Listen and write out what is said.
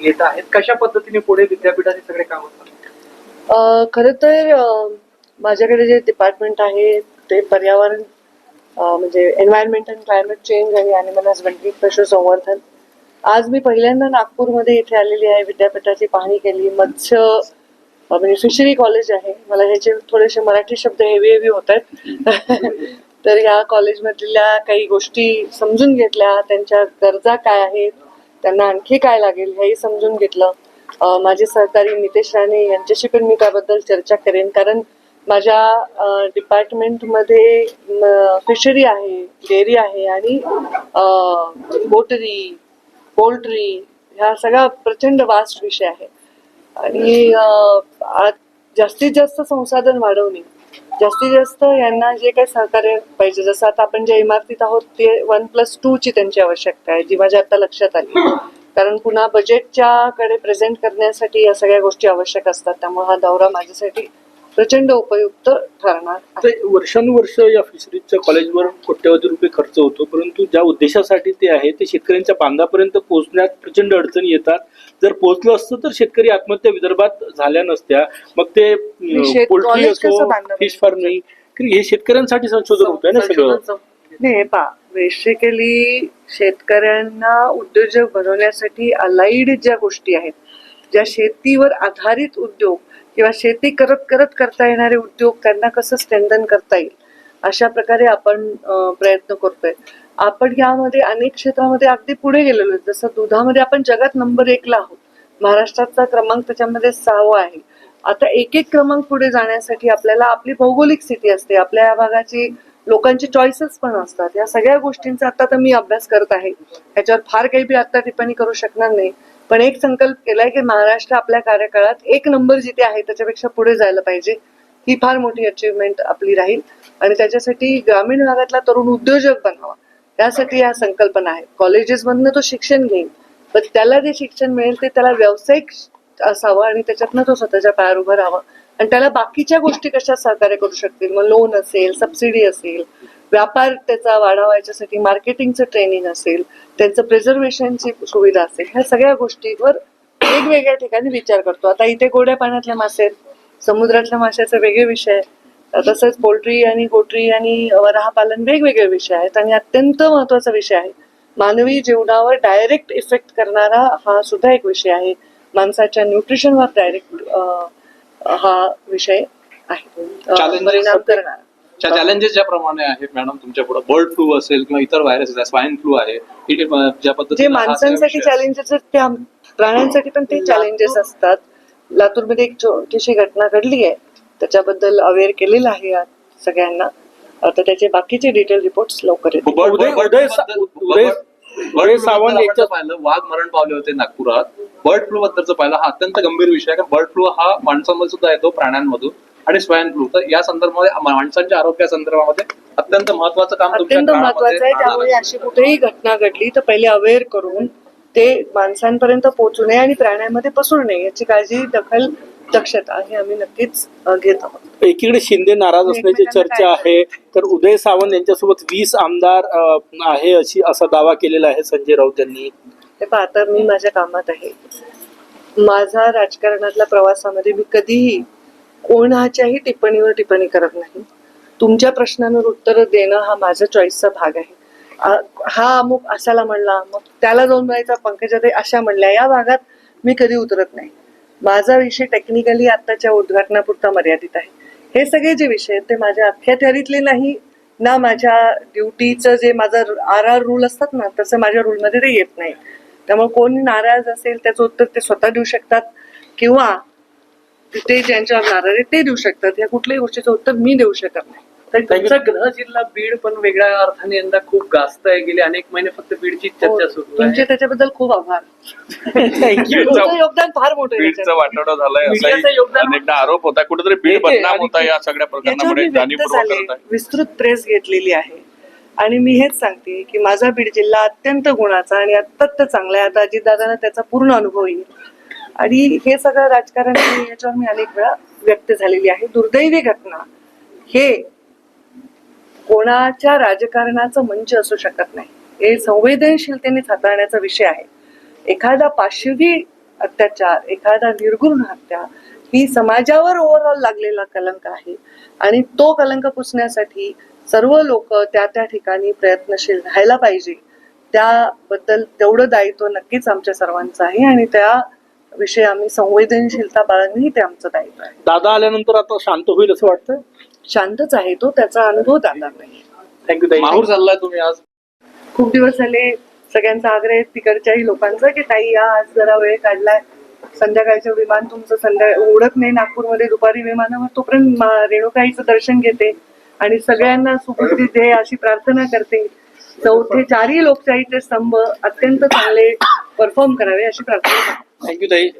घेत आहेत. कशा पद्धतीने पुढे विद्यापीठाचे सगळे काम होतात? अ, तर माझ्याकडे जे डिपार्टमेंट आहे ते पर्यावरण म्हणजे एन्व्हायरमेंट अँड क्लायमेट चेंज आणि अॅनिमल हजबंडरी पशुसंवर्धन. आज मी पहिल्यांदा नागपूरमध्ये इथे आलेली आहे विद्यापीठाची पाहणी केली. मत्स्य म्हणजे फिशरी कॉलेज आहे. मला ह्याचे थोडेसे मराठी शब्द हेवी हेवी होत आहेत. तर या कॉलेजमधल्या काही गोष्टी समजून घेतल्या. त्यांच्या गरजा काय आहेत? त्यांना आणखी काय लागेल हेही समजून घेतलं. माझे सहकारी नितेश राणे यांच्याशी पण मी त्याबद्दल चर्चा करेन. कारण माझ्या डिपार्टमेंटमध्ये फिशरी आहे डेअरी आहे आणि बोटरी पोल्ट्री ह्या सगळा प्रचंड वास्ट विषय आहे. आणि जास्तीत जास्त संसाधन वाढवणे जास्तीत जास्त यांना जे काही सहकार्य पाहिजे जसं आता आपण ज्या इमारतीत आहोत ते वन प्लस टू ची त्यांची आवश्यकता आहे जी माझ्या आता लक्षात आली. कारण पुन्हा बजेटच्या कडे प्रेझेंट करण्यासाठी या सगळ्या गोष्टी आवश्यक असतात त्यामुळे हा दौरा माझ्यासाठी प्रचंड उपयुक्त ठरणार आहे. ते वर्षानुवर्ष या फिशरीजच्या कॉलेजवर कोट्यवधी रुपये खर्च होतो परंतु ज्या उद्देशासाठी ते आहे ते शेतकऱ्यांच्या बांधापर्यंत पोहोचण्यात प्रचंड अडचणी येतात. जर पोहोचलं असतं तर शेतकरी आत्महत्या विदर्भात झाल्या नसत्या. मग ते पोल्ट्री असो फिश फार्मिंग हे शेतकऱ्यांसाठी संशोधन होतंय ना सगळं. नाही पा बेसिकली शेतकऱ्यांना उद्योजक बनवण्यासाठी अलाइड ज्या गोष्टी आहेत ज्या शेतीवर आधारित उद्योग किंवा शेती करत करत करता येणारे उद्योग त्यांना कसं स्ट्रेंथन करता येईल? अशा प्रकारे आपण प्रयत्न करतोय. आपण यामध्ये अनेक क्षेत्रामध्ये अगदी पुढे गेलेलो आहे जसं दुधामध्ये आपण जगात नंबर एकला आहोत. महाराष्ट्राचा क्रमांक त्याच्यामध्ये सहावा आहे. आता एक एक क्रमांक पुढे जाण्यासाठी आपल्याला आपली भौगोलिक स्थिती असते. आपल्या या भागाची लोकांची चॉईसेस पण असतात. या सगळ्या गोष्टींचा आता तर मी अभ्यास करत आहे. ह्याच्यावर फार काही बी आता टिप्पणी करू शकणार नाही. पण एक संकल्प केलाय की महाराष्ट्र आपल्या कार्यकाळात एक नंबर जिथे आहे त्याच्यापेक्षा पुढे जायला पाहिजे. ही फार मोठी अचिव्हमेंट आपली राहील. आणि त्याच्यासाठी ग्रामीण भागातला तरुण उद्योजक बनावा. त्यासाठी या संकल्पना आहे कॉलेजेसमधनं तो शिक्षण घेईल. पण त्याला जे शिक्षण मिळेल ते त्याला व्यावसायिक असावं आणि त्याच्यातनं तो स्वतःच्या पायावर उभं राहावा. आणि त्याला बाकीच्या गोष्टी कशा सहकार्य करू शकतील? मग लोन असेल सबसिडी असेल व्यापार त्याचा वाढावा याच्यासाठी मार्केटिंगचं ट्रेनिंग असेल त्यांचं प्रिझर्वेशनची सुविधा असेल ह्या सगळ्या गोष्टींवर वेगवेगळ्या ठिकाणी विचार करतो. आता इथे गोड्या पाण्यातल्या मासे समुद्रातल्या माशाचे वेगळे विषय तसंच पोल्ट्री आणि गोट्री आणि वराह पालन वेगवेगळे विषय आहेत आणि अत्यंत महत्त्वाचा विषय आहे. मानवी जीवनावर डायरेक्ट इफेक्ट करणारा हा सुद्धा एक विषय आहे. माणसाच्या न्यूट्रिशनवर डायरेक्ट हा विषय आहे. परिणाम सध्या- करणारा चॅलेंजेस ज्याप्रमाणे आहेत मॅडम तुमच्यापुढे बर्ड फ्लू असेल किंवा इतर व्हायरसेस स्वाईन फ्लू आहे ज्या जे हा माणसांसाठी चॅलेंजेस आहेत त्या प्राण्यांसाठी पण ते चॅलेंजेस असतात. लातूरमध्ये एक छोटीशी घटना घडली आहे. त्याच्याबद्दल अवेअर केलेलं आहे सगळ्यांना. आता त्याचे बाकीचे डिटेल रिपोर्ट लवकर येतील. बर्ड- सावंत पाहिलं वाघ मरण पावले होते नागपुरात. बर्ड फ्लू बद्दलचं पाहिलं हा अत्यंत गंभीर विषय आहे कारण बर्ड फ्लू हा माणसांमध्ये सुद्धा येतो प्राण्यांमधून. आणि स्वाईन फ्लू तर या संदर्भामध्ये माणसांच्या आरोग्या संदर्भामध्ये अत्यंत महत्वाचं काम अत्यंत महत्वाचं आहे. त्यामुळे अशी कुठेही घटना घडली तर पहिले अवेअर करून ते माणसांपर्यंत पोहोचू नये आणि प्राण्यांमध्ये पसरू नये याची काळजी दखल दक्षता हे आम्ही नक्कीच घेत आहोत. एकीकडे शिंदे नाराज असल्याची एकमेकांना चर्चा आहे तर उदय सावंत यांच्यासोबत वीस आमदार आहे अशी असा दावा केलेला आहे संजय राऊत यांनी. हे आता मी माझ्या कामात आहे. माझा राजकारणातल्या प्रवासामध्ये मी कधीही कोणाच्याही टिप्पणीवर टिप्पणी करत नाही. तुमच्या प्रश्नांवर उत्तर देणं हा माझा चॉईसचा भाग आहे. हा अमुक असाला म्हणला मग त्याला जाऊन म्हणायचा पंकजाताई अशा म्हणल्या. या भागात मी कधी उतरत नाही. माझा विषय टेक्निकली आत्ताच्या उद्घाटनापुरता मर्यादित आहे. हे सगळे जे विषय आहेत ते माझ्या अख्ख्या थेअरीतले नाही ना माझ्या ड्युटीचं जे माझं आर आर रूल असतात ना तसं माझ्या रूलमध्ये ते येत नाही. त्यामुळे कोण नाराज असेल त्याचं उत्तर ते स्वतः देऊ शकतात. किंवा ते ज्यांच्यावर नाराज आहे ते देऊ शकतात. या कुठल्याही गोष्टीचं उत्तर मी देऊ शकत नाही. तर तुमचा ग्रह जिल्हा बीड पण वेगळ्या अर्थाने यंदा खूप गाजत आहे. गेले अनेक महिने फक्त बीडची चर्चा सुरू हो, तुमचे आहे त्याच्याबद्दल खूप आभार. थँक्यू तुमचं योगदान फार मोठं आहे बीडचा याच्यात. वाटाडा झालाय मीडियाचं असाही योगदान- अनेकदा आरोप होता कुठेतरी बीड येते बदनाम आणि होता या सगळ्या याच्यावर प्रकरणामुळे. मी व्यक्त जाणीवपूर्वक झाले. करत आहे विस्तृत प्रेस घेतलेली आहे. आणि मी हेच सांगते की माझा बीड जिल्हा अत्यंत गुणाचा आणि अत्यंत चांगला आहे. आता अजितदादांना त्याचा पूर्ण अनुभव येईल. आणि हे सगळं राजकारण याच्यावर मी अनेक वेळा व्यक्त झालेली आहे. दुर्दैवी घटना हे कोणाच्या राजकारणाचं मंच असू शकत नाही. हे संवेदनशीलतेने हाताळण्याचा विषय आहे. एखादा पाशवी अत्याचार एखादा निर्गुण हत्या ही समाजावर ओव्हरऑल लागलेला कलंक आहे आणि तो कलंक पुसण्यासाठी सर्व लोक त्या त्या ठिकाणी प्रयत्नशील राहायला पाहिजे. त्याबद्दल तेवढं दायित्व नक्कीच आमच्या सर्वांचं आहे आणि त्या विषयी आम्ही संवेदनशीलता बाळगणंही ते आमचं दायित्व आहे. दादा आल्यानंतर आता शांत होईल असं वाटतं शांतच आहे तो त्याचा अनुभव दादा नाही थँक्यू ताई. माहूर चाललाय तुम्ही आज. खूप दिवस झाले सगळ्यांचा आग्रह आहे तिकडच्याही लोकांचा की ताई या आज जरा वेळ काढलाय. संध्याकाळचं विमान तुमचं संध्या उडत नाही नागपूरमध्ये दुपारी विमानावर तोपर्यंत मा- रेणुकाईचं दर्शन घेते आणि सगळ्यांना सुबुद्धी दे अशी प्रार्थना करते. चौथे चारही लोकशाहीचे स्तंभ अत्यंत चांगले परफॉर्म करावे अशी प्रार्थना करते. थँक्यू ताई